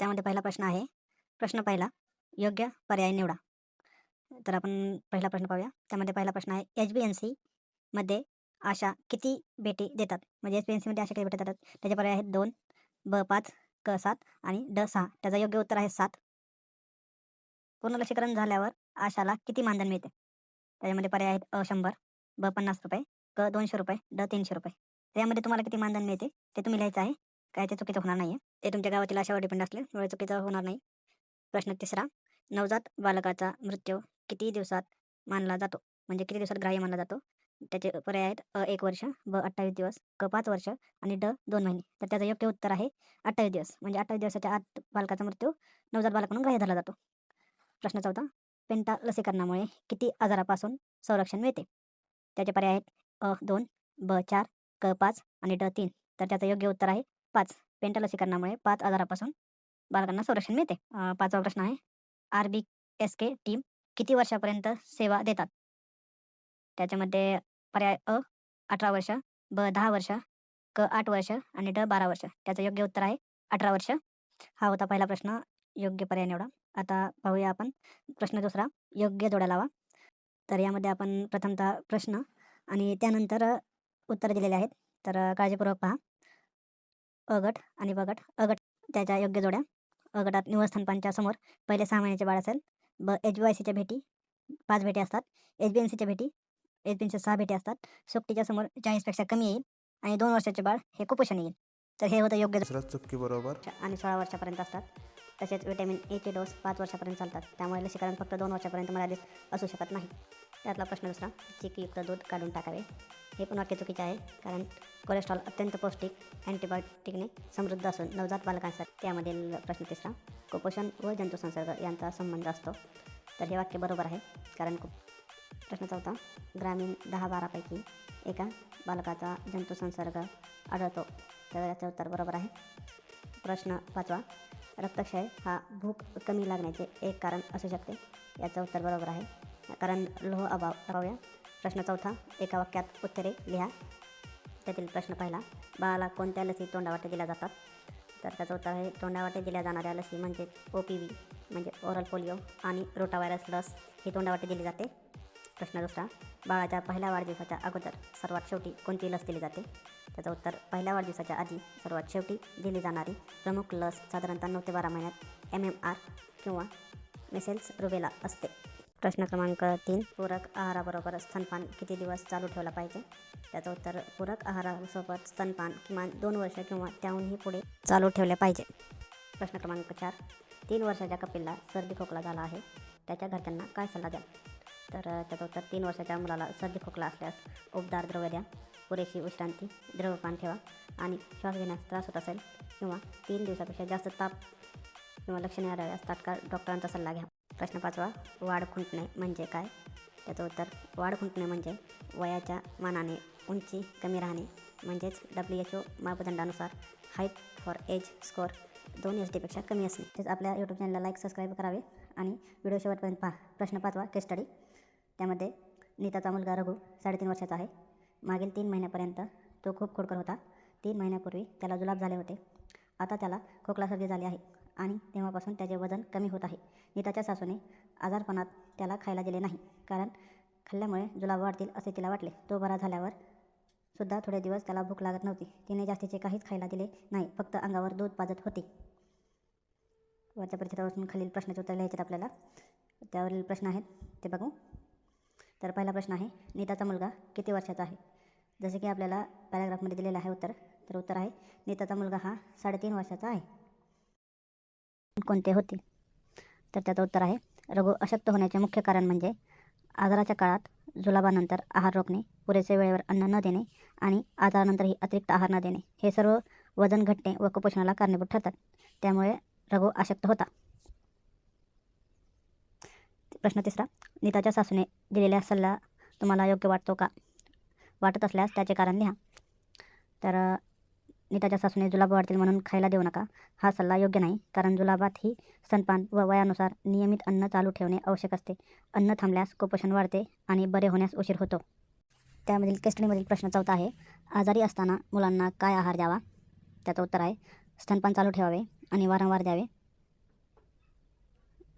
त्यामध्ये पहिला प्रश्न आहे. प्रश्न पहिला योग्य पर्याय निवडा. तर आपण पहिला प्रश्न पाहूया. त्यामध्ये पहिला प्रश्न आहे एच बी एन सीमध्ये आशा किती भेटी देतात? म्हणजे एच बी एन सीमध्ये अशा किती भेटी देतात? त्याचे पर्याय आहेत दोन ब पाच क सात आणि ड सहा. त्याचं योग्य उत्तर आहे सात. पूर्ण लसीकरण झाल्यावर आशाला किती मानधन मिळते? त्याच्यामध्ये पर्याय आहेत अ शंभर ब पन्नास रुपये क दोनशे रुपये ड तीनशे रुपये. त्यामध्ये तुम्हाला किती मानधन मिळते? ते तुम्ही लिहायचं आहे. काय ते चुकीचं होणार नाही ते तुमच्या गावातील आशावर डिपेंड असले वेळ चुकीचं होणार नाही. प्रश्न तिसरा नवजात बालकाचा मृत्यू किती दिवसात मानला जातो? म्हणजे किती दिवसात ग्राह्य मानला जातो? त्याचे पर्याय आहेत अ एक वर्ष ब अठ्ठावीस दिवस क पाच वर्ष आणि ड दोन महिने. तर त्याचं योग्य उत्तर आहे अठ्ठावीस दिवस. म्हणजे अठ्ठावीस दिवसाच्या आत बालकाचा मृत्यू नवजात बालक म्हणून ग्राह्य धरला जातो. प्रश्न चौथा पेंटा लसीकरणामुळे किती आजारापासून संरक्षण मिळते? त्याचे पर्याय आहेत अ दोन ब चार क पाच आणि ड तीन. तर त्याचं योग्य उत्तर आहे पाच पेंटा लसीकरणामुळे पाच आजारापासून बालकांना संरक्षण मिळते. पाचवा प्रश्न आहे R B S K team किती वर्षापर्यंत सेवा देतात? त्याच्यामध्ये पर्याय अ अठरा वर्ष ब दहा वर्ष क आठ वर्ष आणि ड बारा वर्ष. त्याचं योग्य उत्तर आहे अठरा वर्ष. हा होता पहिला प्रश्न योग्य पर्याय निवडा. आता पाहूया आपण प्रश्न दुसरा योग्य जोड्या लावा. तर यामध्ये आपण प्रथमतः प्रश्न आणि त्यानंतर उत्तर दिलेले आहेत. तर काळजीपूर्वक पहा. अ गट आणि ब गट अ गट त्याच्या योग्य जोड्या. अ गटात निवासस्थानपांच्या समोर पहिले सहा महिन्याचे बाळ असेल. ब एच बी आय सीच्या भेटी. पाच भेटी असतात. एच बी एन सीच्या भेटी. एच बी एनच्या सहा भेटी असतात. सोबतीच्या समोर चाळीसपेक्षा कमी येईल आणि दोन वर्षाचे बाळ हे कुपोषण येईल. तर हे होतं योग्य चुकी बरोबर. आणि सोळा वर्षापर्यंत असतात. तसेच विटॅमिन एचे डोस पाच वर्षापर्यंत चालतात. त्यामुळे लसीकरण फक्त दोन वर्षापर्यंत मर्यादित असू शकत नाही. त्यातला प्रश्न दुसरा चिकयुक्त दूध काढून टाकावे. हे पण वाक्य चुकीचे आहे कारण कोलेस्ट्रॉल अत्यंत पौष्टिक अँटीबायोटिकने समृद्ध असून नवजात बालकांसाठी त्यामधील प्रश्न तिसरा कुपोषण व जंतुसंसर्ग यांचा संबंध असतो. तर हे वाक्य बरोबर आहे कारण कुप प्रश्न चौथा ग्रामीण दहा बारापैकी एका बालकाचा जंतुसंसर्ग आढळतो. तर याचं उत्तर बरोबर आहे. प्रश्न पाचवा रक्तक्षय हा भूक कमी लागण्याचे एक कारण असू शकते. याचं उत्तर बरोबर आहे. कारण लोह अभाव पाहूया. प्रश्न चौथा एका वाक्यात उत्तरे लिहा. त्यातील प्रश्न पहिला बाळाला कोणत्या लसी तोंडावाटे दिल्या जातात? तर त्याचं उत्तर आहे तोंडावाटे दिल्या जाणाऱ्या लसी म्हणजे ओ पी व्ही म्हणजे ओरल पोलिओ आणि रोटाव्हायरस लस ही तोंडावाटे दिली जाते. प्रश्न दुसरा बाळाच्या पहिल्या वाढदिवसाच्या अगोदर सर्वात शेवटी कोणती लस दिली जाते? त्याचं उत्तर पहिल्या वाढदिवसाच्या आधी सर्वात शेवटी दिली जाणारी प्रमुख लस साधारणतः नऊ ते बारा महिन्यात एम एम आर किंवा मेसेल्स रुबेला असते. प्रश्न क्रमांक तीन पूरक आहाराबरोबर स्तनपान किती दिवस चालू ठेवला पाहिजे? त्याचं उत्तर पूरक आहारासोबत स्तनपान किमान दोन वर्ष किंवा त्याहूनही पुढे चालू ठेवले पाहिजे. प्रश्न क्रमांक चार तीन वर्षाच्या कपिलला सर्दी खोकला झाला आहे त्याच्या घरच्यांना काय सल्ला द्या तर त्याचं उत्तर तीन वर्षाच्या मुलाला सर्दी खोकला असल्यास उबदार द्रव्य द्या पुरेशी विश्रांती द्रवपान ठेवा आणि श्वास घेण्यास त्रास होत असेल किंवा तीन दिवसापेक्षा जास्त ताप किंवा लक्षणे आढळल्यास तात्काळ डॉक्टरांचा सल्ला घ्या. प्रश्न पाचवा वाढ खुंटणे म्हणजे काय? त्याचं उत्तर वाढ खुंटणे म्हणजे वयाच्या मानाने उंची कमी राहणे म्हणजेच डब्ल्यू एच ओ मापदंडानुसार हाईट फॉर एज स्कोअर दोन एच डीपेक्षा कमी असणे. तेच आपल्या यूट्यूब चॅनलला लाईक सबस्क्राईब करावे आणि व्हिडिओ शेवटपर्यंत पहा. प्रश्न पाचवा केस स्टडी त्यामध्ये नीताचा मुलगा रघु साडेतीन वर्षाचा आहे. मागील तीन महिन्यापर्यंत तो खूप खोडकर होता. तीन महिन्यापूर्वी त्याला जुलाब झाले होते. आता त्याला खोकला सर्दी झाली आहे. आणि तेव्हापासून त्याचे वजन कमी होत आहे. नीताच्या सासूने आजारपणात त्याला खायला दिले नाही. कारण खाल्ल्यामुळे जुलाब वाढतील असे तिला वाटले. तो बरा झाल्यावर सुद्धा थोडे दिवस त्याला भूक लागत नव्हती. तिने जास्तीचे काहीच खायला दिले नाही. फक्त अंगावर दूध पाजत होती. वरच्या परिचितापासून खालील प्रश्नाचे उत्तर लिहायचे आपल्याला. त्यावरील प्रश्न आहेत. ते बघू. तर पहिला प्रश्न आहे नीताचा मुलगा किती वर्षाचा आहे? जसे की आपल्याला पॅराग्राफमध्ये दिलेलं आहे उत्तर. तर उत्तर आहे नीताचा मुलगा हा साडेतीन वर्षाचा आहे. कोणते होते? तर त्याचं उत्तर आहे रघु अशक्त होण्याचे मुख्य कारण म्हणजे आजाराच्या काळात जुलाबानंतर आहार रोखणे पुरेसे वेळेवर अन्न न देणे आणि आजारानंतरही अतिरिक्त आहार न देणे. हे सर्व वजन घटणे व कुपोषणाला कारणीभूत ठरतात. त्यामुळे रघु अशक्त होता. प्रश्न तिसरा नीताच्या सासूने दिलेला सल्ला तुम्हाला योग्य वाटतो का? वाटत असल्यास त्याचे कारण लिहा. तर नीताच्या सासूने जुलाब वाढतील म्हणून खायला देऊ नका. हा सल्ला योग्य नाही कारण जुलाबात ही स्तनपान व वयानुसार नियमित अन्न चालू ठेवणे आवश्यक असते. अन्न थांबल्यास कुपोषण वाढते आणि बरे होण्यास उशीर होतो. त्यामधील केस्टडीमधील प्रश्न चौथा आहे आजारी असताना मुलांना काय आहार द्यावा? त्याचं उत्तर आहे स्तनपान चालू ठेवावे आणि वारंवार द्यावे.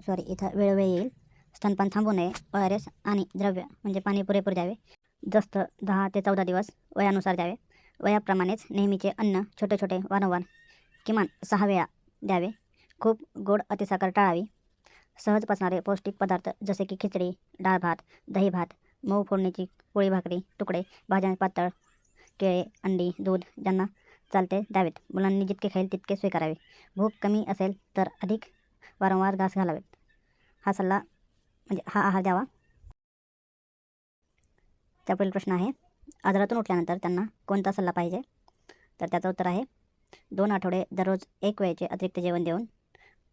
सॉरी इथं वेळोवेळी येईल. स्तनपान थांबू नये ओ आर एस आणि द्रव्य म्हणजे पाणी पुरेपूर द्यावे. जास्त दहा ते चौदा दिवस वयानुसार द्यावे. वयाप्रमाणेच नेहमीचे अन्न छोटे छोटे वारंवार किमान सहा वेळा द्यावे. खूप गोड अतिसाकर टाळावी. सहज पचणारे पौष्टिक पदार्थ जसे की खिचडी डाळ भात दही भात मऊ फोडणीची पोळी भाकरी तुकडे भाज्या पातळ केळे अंडी दूध ज्यांना चालते द्यावेत. मुलांनी जितके खाईल तितके स्वीकारावे. भूक कमी असेल तर अधिक वारंवार घास घालावेत. हा सल्ला म्हणजे हा आहार द्यावा. त्यापुढील प्रश्न आहे आजारातून उठल्यानंतर त्यांना कोणता सल्ला पाहिजे? तर त्याचं उत्तर आहे दोन आठवडे दररोज एक वेळेचे अतिरिक्त जेवण देऊन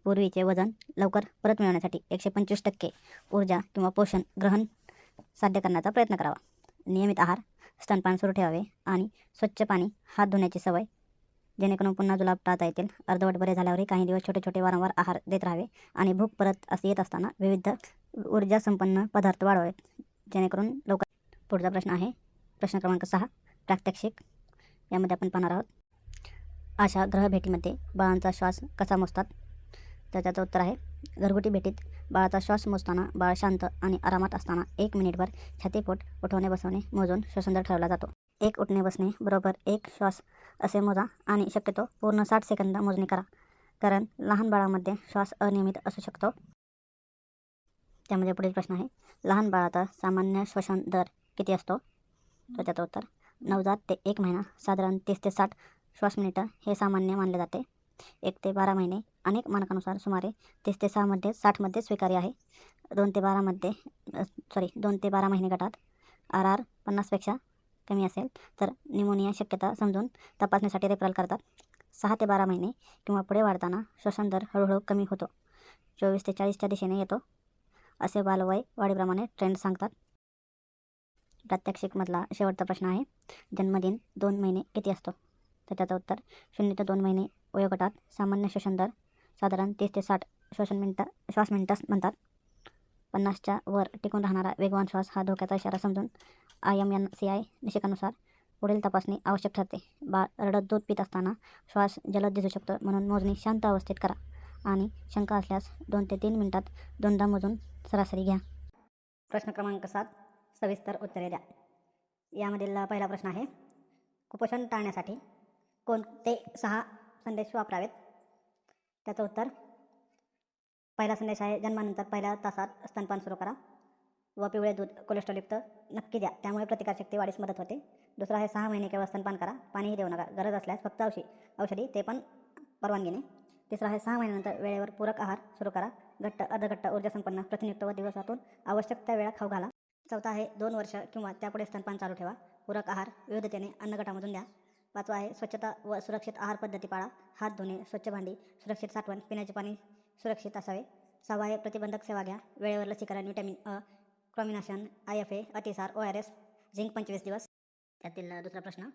पूर्वीचे वजन लवकर परत मिळवण्यासाठी एकशे पंचवीस टक्के ऊर्जा किंवा पोषण ग्रहण साध्य करण्याचा प्रयत्न करावा. नियमित आहार स्तनपान सुरू ठेवावे आणि स्वच्छ पाणी हात धुण्याची सवय जेणेकरून पुन्हा जुलाब टाळता येतील. अर्धवट बरे झाल्यावरही काही दिवस छोटे छोटे वारंवार आहार देत राहावे आणि भूक परत असे येत असताना विविध ऊर्जा संपन्न पदार्थ वाढवावेत जेणेकरून लवकर पुढचा प्रश्न आहे प्रश्न क्रमांक सहा प्रात्यक्षिक. यामध्ये आपण पाहणार आहोत अशा ग्रहभेटीमध्ये बाळांचा श्वास कसा मोजतात? तर त्याचं उत्तर आहे घरगुती भेटीत बाळाचा श्वास मोजताना बाळ शांत आणि आरामात असताना एक मिनिटभर छातीपोट उठवणे बसवणे मोजून श्वसनदर ठरवला जातो. एक उठणे बसणे बरोबर एक श्वास असे मोजा आणि शक्यतो पूर्ण साठ सेकंद मोजणी करा कारण लहान बाळामध्ये श्वास अनियमित असू शकतो. त्यामध्ये पुढील प्रश्न आहे लहान बाळाचा सामान्य श्वसन दर किती असतो? त्याचं उत्तर नवजात ते एक महिना साधारण तीस ते साठ श्वास मिनिटं हे सामान्य मानले जाते. एक ते बारा महिने अनेक मानकानुसार सुमारे तीस ते सहामध्ये साठमध्ये स्वीकार्य आहे. दोन ते बारामध्ये सॉरी दोन ते बारा महिने गटात आर आर पन्नासपेक्षा कमी असेल तर निमोनिया शक्यता समजून तपासण्यासाठी रेफरल करतात. सहा ते बारा महिने किंवा पुढे वाढताना श्वसन दर हळूहळू कमी होतो. चोवीस ते चाळीसच्या दिशेने येतो. असे बालवय वाढीप्रमाणे ट्रेंड सांगतात. प्रात्यक्षिकमधला शेवटचा प्रश्न आहे. जन्मदिन दोन महिने किती असतो? तर त्याचं उत्तर शून्य ते दोन महिने वयोगटात सामान्य श्वसन दर साधारण तीस ते साठ श्वसन मिनटं श्वास मिनटं म्हणतात. पन्नासच्या वर टिकून राहणारा वेगवान श्वास हा धोक्याचा इशारा समजून I M N C I निषेकानुसार पुढील तपासणी आवश्यक ठरते. बाळ रडत दूध पित असताना श्वास जलद दिसू शकतो म्हणून मोजणी शांत अवस्थेत करा आणि शंका असल्यास दोन ते तीन मिनटात दोनदा मोजून सरासरी घ्या. प्रश्न क्रमांक सात. सविस्तर उत्तरे द्या. यामधील पहिला प्रश्न आहे कुपोषण टाळण्यासाठी कोणते सहा संदेश वापरावेत? त्याचं उत्तर पहिला संदेश आहे जन्मानंतर पहिल्या तासात स्तनपान सुरू करा व पिवळे दूध कोलेस्ट्रॉलयुक्त नक्की द्या. त्यामुळे प्रतिकारशक्ती वाढीस मदत होते. दुसरा आहे सहा महिने केवळ स्तनपान करा पाणीही देऊ नका. गरज असल्यास फक्त औषधी औषधी ते पण परवानगीने. तिसरा आहे सहा महिन्यानंतर वेळेवर पूरक आहार सुरू करा. घट्ट अर्धघट्ट ऊर्जासंपन्न प्रथिनयुक्त व दिवसातून आवश्यक त्या वेळा खाऊ घाला. चौथा आहे दोन वर्ष किंवा त्यापुढे स्तनपान चालू ठेवा. पूरक आहार विविधतेने अन्नगटामधून द्या. पाचवा आहे स्वच्छता व सुरक्षित आहार पद्धती पाळा. हात धुणे स्वच्छ भांडी सुरक्षित साठवण पिण्याचे पाणी सुरक्षित असावे. सहावा आहे प्रतिबंधक सेवा घ्या. वेळेवर लसीकरण व्हिटॅमिन अ क्रॉमिनाशन आय एफ ए अतिसार ओ आर एस झिंक पंचवीस दिवस. त्यातील दुसरा प्रश्न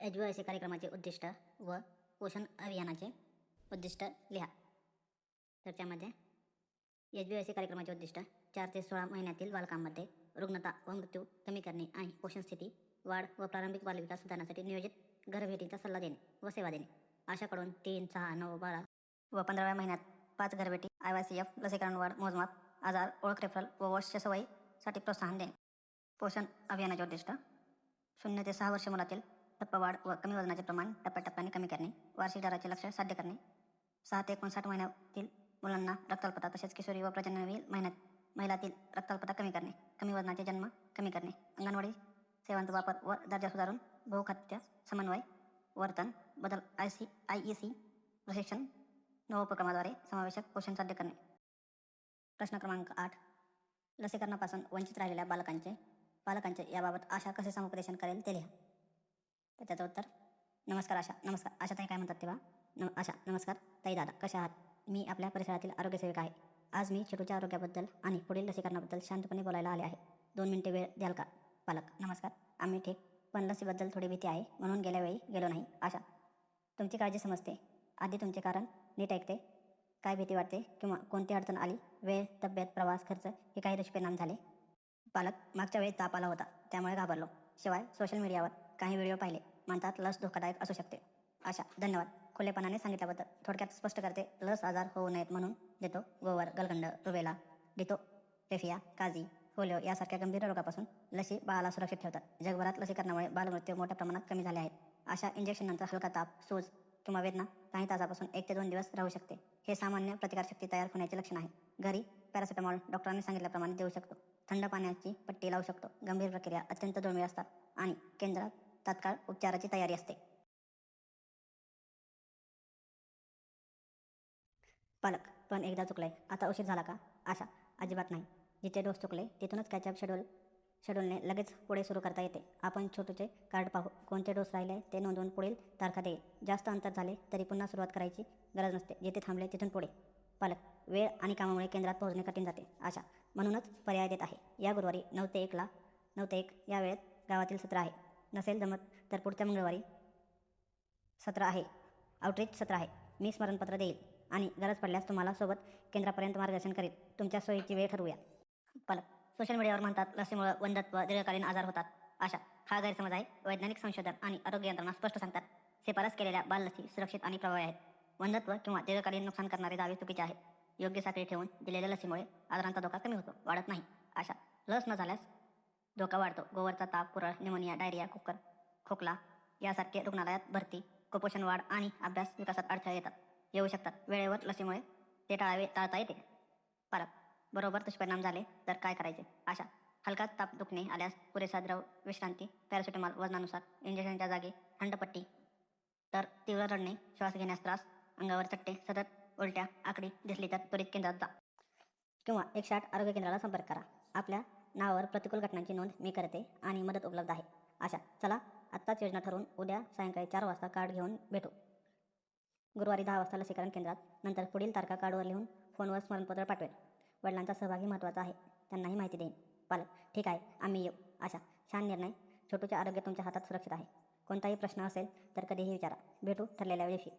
एच बी आय सी कार्यक्रमाचे उद्दिष्ट व पोषण अभियानाचे उद्दिष्ट लिहा. तर त्यामध्ये एच बी आय सी कार्यक्रमाचे उद्दिष्ट चार ते सोळा महिन्यातील बालकांमध्ये रुग्णता व मृत्यू कमी करणे आणि पोषण स्थिती वाढ व प्रारंभिक बालविकास सुधारण्यासाठी नियोजित घरभेटीचा सल्ला देणे व सेवा देणे. आशाकडून तीन सहा नऊ बारा व पंधराव्या महिन्यात पाच घरभेटी आय वाय सी एफ लसीकरण वाढ मोजमाप आजार ओळख रेफरल व वॉशच्या सवयीसाठी प्रोत्साहन देणे. पोषण अभियानाचे उद्दिष्ट शून्य ते सहा वर्ष मुलातील वाढ व कमी वजनाचे प्रमाण टप्प्याटप्प्याने कमी करणे वार्षिक दराचे लक्ष साध्य करणे. सहा ते एकोणसाठ महिन्यातील मुलांना रक्ताल्पता तसेच किशोरी व प्रजननवील महिन्यात महिलातील रक्ताल्पता कमी करणे कमी वजनाचे जन्म कमी करणे अंगणवाडी सेवांचा वापर व दर्जा सुधारून बहुखात्य समन्वय वर्तन बदल I C I E C प्रशिक्षण नव उपक्रमाद्वारे समावेशक पोषण साध्य करणे. प्रश्न क्रमांक आठ. लसीकरणापासून वंचित राहिलेल्या बालकांचे पालकांचे याबाबत आशा कसे समुपदेशन करेल ते लिहा. तर त्याचं उत्तर नमस्कार आशा नमस्कार. आशा ताई काय म्हणतात तेव्हा? न आशा नमस्कार. ताई दादा कशा आहात? मी आपल्या परिसरातील आरोग्यसेविका आहे. आज मी छोटूच्या आरोग्याबद्दल आणि पुढील लसीकरणाबद्दल शांतपणे बोलायला आले आहे. दोन मिनिटे वेळ द्याल का पालक? नमस्कार. आम्ही ठीक पण लसीबद्दल थोडी भीती आहे म्हणून गेल्या वेळी गेलो नाही. आशा तुमची काळजी समजते. आधी तुमचे कारण नीट ऐकते. काय भीती वाटते किंवा कोणती अडचण आली? वेळ तब्येत प्रवास खर्च हे काही दुष्परिणाम झाले? पालक मागच्या वेळी ताप आला होता त्यामुळे घाबरलो. शिवाय सोशल मीडियावर काही व्हिडिओ पाहिले म्हणतात लस धोकादायक असू शकते. आशा धन्यवाद. खुलेपणाने सांगितल्याबद्दल थोडक्यात स्पष्ट करते. लस आजार होऊ नयेत म्हणून देतो गोवर गलगंड रुबेला डितो टेफिया काझी पोलिओ यासारख्या गंभीर रोगापासून लसी बाळाला सुरक्षित ठेवतात. जगभरात लसीकरणामुळे बालमृत्यू मोठ्या प्रमाणात कमी झाले आहेत. अशा इंजेक्शननंतर हलका ताप सूज किंवा वेदना काही तासापासून एक ते दोन दिवस राहू शकते. हे सामान्य प्रतिकारशक्ती तयार होण्याचे लक्षण आहे. घरी पॅरासिटामॉल डॉक्टरांनी सांगितल्याप्रमाणे देऊ शकतो. थंड पाण्याची पट्टी लावू शकतो. गंभीर प्रक्रिया अत्यंत दुर्मिळ असतात आणि केंद्रात तात्काळ उपचाराची तयारी असते. पालक पण एकदा चुकलंय. आता उशीर झाला का? आशा अजिबात नाही. जिथे डोस चुकले तिथूनच कॅचअप शेड्यूल शेड्यूलने लगेच पुढे सुरू करता येते. आपण छोटूचे कार्ड पाहू. कोणते डोस राहिले ते नोंदवून पुढील तारखा देईल. जास्त अंतर झाले तरी पुन्हा सुरुवात करायची गरज नसते. जिथे थांबले तिथून पुढे. पालक वेळ आणि कामामुळे केंद्रात पोहोचणे कठीण जाते. आशा म्हणूनच पर्याय देत आहे. या गुरुवारी नऊ ते एकला नऊ ते एक या वेळेत गावातील सत्र आहे. नसेल जमत तर पुढच्या मंगळवारी सत्र आहे. आउटरीच सत्र आहे. मी स्मरणपत्र देईल. आणि गरज पडल्यास तुम्हाला सोबत केंद्रापर्यंत मार्गदर्शन करेल तुमच्या सोयीची वेळ ठरवूया. पालक सोशल मीडियावर म्हणतात लसीमुळे वंदत्व दीर्घकालीन आजार होतात. आशा हा गैरसमज आहे. वैज्ञानिक संशोधन आणि आरोग्य यंत्रणा स्पष्ट सांगतात. शिफारस केलेल्या बाल लसी सुरक्षित आणि प्रभावी आहेत. वंदत्व किंवा दीर्घकालीन नुकसान करणारे दावे चुकीचे आहेत. योग्य साखळी ठेवून दिलेल्या लसीमुळे आजारांचा धोका कमी होतो वाढत नाही. आशा लस न झाल्यास धोका वाढतो. गोवरचा ताप पुरळ निमोनिया डायरिया कुकर खोकला यासारखे रुग्णालयात भरती कुपोषण वाढ आणि अभ्यास विकासात अडथळे येतात. येऊ शकतात. वेळेवर लसीमुळे ते टाळावे टाळता येते. पालक बरोबर दुष्परिणाम झाले तर काय करायचे? आशा हलका ताप दुखणे आल्यास पुरेसा द्रव विश्रांती पॅरासिटेमॉल वजनानुसार इंजेक्शनच्या जागी थंडपट्टी तर तीव्र रडणे श्वास घेण्यास त्रास अंगावर चट्टे सतत उलट्या आकडी दिसली तर त्वरित केंद्रात जा. किंवा एकशे आठ आरोग्य केंद्राला संपर्क करा. आपल्या नावावर प्रतिकूल घटनांची नोंद मी करते आणि मदत उपलब्ध आहे. आशा चला आत्ताच योजना ठरवून उद्या सायंकाळी चार वाजता कार्ड घेऊन भेटू. गुरुवारी दहा वाजता लसीकरण केंद्रात नंतर पुढील तारखा कार्डवर लिहून फोनवर स्मरणपत्र पाठवेल वडिलांचा सहभागी महत्त्वाचा आहे. त्यांनाही माहिती देईन. पालक ठीक आहे. आम्ही येऊ. अशा छान निर्णय. छोटूचे आरोग्य तुमच्या हातात सुरक्षित आहे. कोणताही प्रश्न असेल तर कधीही विचारा. भेटू ठरलेल्या दिवशी